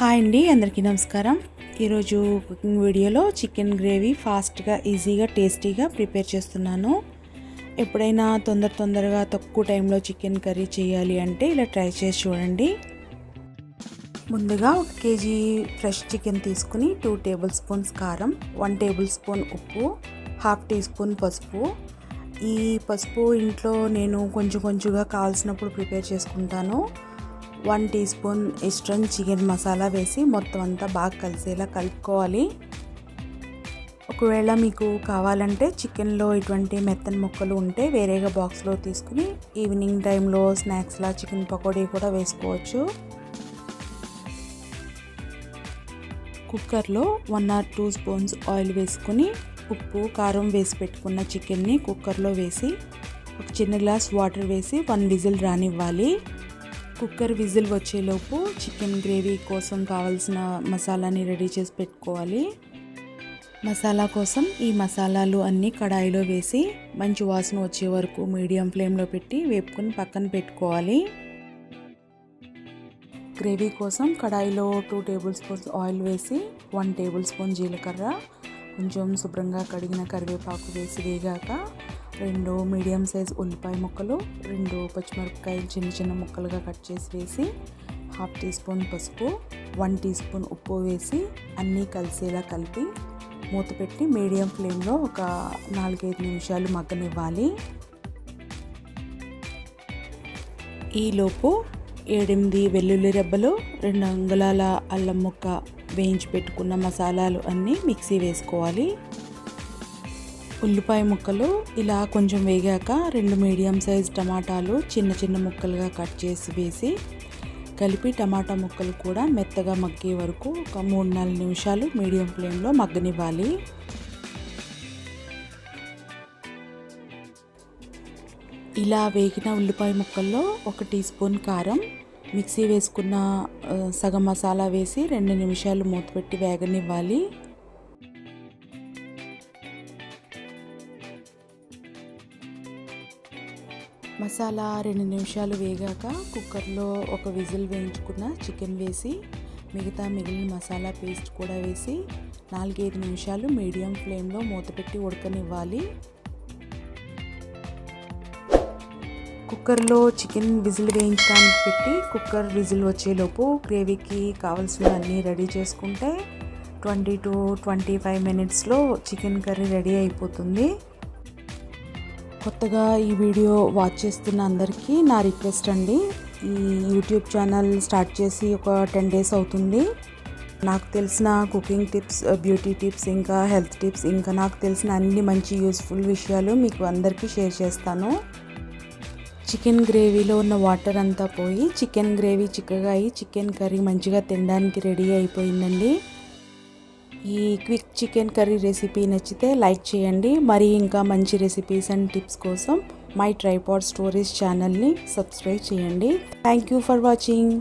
Hi అండి అందరికీ నమస్కారం. ఈరోజు కుకింగ్ వీడియోలో చికెన్ గ్రేవీ ఫాస్ట్గా ఈజీగా టేస్టీగా ప్రిపేర్ చేస్తున్నాను. ఎప్పుడైనా తొందర తొందరగా తక్కువ టైంలో చికెన్ కర్రీ చేయాలి అంటే ఇలా ట్రై చేసి చూడండి. ముందుగా ఒక కేజీ ఫ్రెష్ చికెన్ తీసుకుని టూ టేబుల్ స్పూన్స్ కారం వన్ టేబుల్ స్పూన్ ఉప్పు హాఫ్ టీ స్పూన్ పసుపు. ఈ పసుపు ఇంట్లో నేను కొంచెం కొంచెంగా కావాల్సినప్పుడు ప్రిపేర్ చేసుకుంటాను. One teaspoon eastern chicken masala వేసి మొత్తం అంతా బాగా కలిసేలా కలుపుకోవాలి. ఒకవేళ మీకు కావాలంటే చికెన్లో ఇటువంటి మెత్తని ముక్కలు ఉంటే వేరేగా బాక్స్లో తీసుకుని ఈవినింగ్ టైంలో స్నాక్స్లా చికెన్ పకోడీ కూడా వేసుకోవచ్చు. కుక్కర్లో one or two spoons oil వేసుకుని ఉప్పు కారం వేసి పెట్టుకున్న చికెన్ని కుక్కర్లో వేసి ఒక చిన్న గ్లాస్ వాటర్ వేసి వన్ విజిల్ రానివ్వాలి. కుక్కర్ విజిల్ వచ్చేలోపు చికెన్ గ్రేవీ కోసం కావాల్సిన మసాలాని రెడీ చేసి పెట్టుకోవాలి. మసాలా కోసం ఈ మసాలాలు అన్నీ కడాయిలో వేసి మంచి వాసన వచ్చే వరకు మీడియం ఫ్లేమ్లో పెట్టి వేపుకొని పక్కన పెట్టుకోవాలి. గ్రేవీ కోసం కడాయిలో టూ టేబుల్ స్పూన్స్ ఆయిల్ వేసి వన్ టేబుల్ స్పూన్ జీలకర్ర కొంచెం శుభ్రంగా కడిగిన కరివేపాకు వేసి వేగాక రెండు మీడియం సైజ్ ఉల్లిపాయ ముక్కలు రెండు పచ్చిమిరపకాయలు చిన్న చిన్న ముక్కలుగా కట్ చేసి వేసి హాఫ్ టీ స్పూన్ పసుపు వన్ టీ స్పూన్ ఉప్పు వేసి అన్నీ కలిసేలా కలిపి మూత పెట్టి మీడియం ఫ్లేమ్లో ఒక నాలుగైదు నిమిషాలు మగ్గనివ్వాలి. ఈలోపు ఏడెనిమిది వెల్లుల్లి రెబ్బలు రెండు అంగుళాల అల్లం ముక్క వేయించి పెట్టుకున్న మసాలాలు అన్నీ మిక్సీ వేసుకోవాలి. ఉల్లిపాయ ముక్కలు ఇలా కొంచెం వేగాక రెండు మీడియం సైజ్ టమాటాలు చిన్న చిన్న ముక్కలుగా కట్ చేసి వేసి కలిపి టమాటా ముక్కలు కూడా మెత్తగా మగ్గే వరకు ఒక మూడు నాలుగు నిమిషాలు మీడియం ఫ్లేమ్లో మగ్గనివ్వాలి. ఇలా వేగిన ఉల్లిపాయ ముక్కల్లో ఒక టీ స్పూన్ కారం మిక్సీ వేసుకున్న సగం మసాలా వేసి రెండు నిమిషాలు మూత పెట్టి వేగనివ్వాలి. మసాలా రెండు నిమిషాలు వేగాక కుక్కర్లో ఒక విజిల్ వేయించుకున్న చికెన్ వేసి మిగతా మిగిలిన మసాలా పేస్ట్ కూడా వేసి నాలుగైదు నిమిషాలు మీడియం ఫ్లేమ్లో మూత పెట్టి ఉడకనివ్వాలి. కుక్కర్లో చికెన్ విజిల్ వేయించడానికి పెట్టి కుక్కర్ విజిల్ వచ్చేలోపు గ్రేవీకి కావాల్సిన అన్నీ రెడీ చేసుకుంటే ట్వంటీ టు ట్వంటీ ఫైవ్ మినిట్స్లో చికెన్ కర్రీ రెడీ అయిపోతుంది. కొత్తగా ఈ వీడియో వాచ్ చేస్తున్న అందరికీ నా రిక్వెస్ట్ అండి. ఈ యూట్యూబ్ ఛానల్ స్టార్ట్ చేసి ఒక టెన్ డేస్ అవుతుంది. నాకు తెలిసిన కుకింగ్ టిప్స్ బ్యూటీ టిప్స్ ఇంకా హెల్త్ టిప్స్ ఇంకా నాకు తెలిసిన అన్ని మంచి యూస్ఫుల్ విషయాలు మీకు అందరికీ షేర్ చేస్తాను. చికెన్ గ్రేవీలో ఉన్న వాటర్ అంతా పోయి చికెన్ గ్రేవీ చిక్కగా అయ్యి చికెన్ కర్రీ మంచిగా తినడానికి రెడీ అయిపోయిందండి. ఈ క్విక్ చికెన్ కర్రీ రెసిపీ నచ్చితే లైక్ చేయండి. మరి ఇంకా మంచి రెసిపీస్ అండ్ టిప్స్ కోసం మై ట్రైపాడ్ స్టోరీస్ ఛానల్ని సబ్స్క్రైబ్ చేయండి. Thank you for watching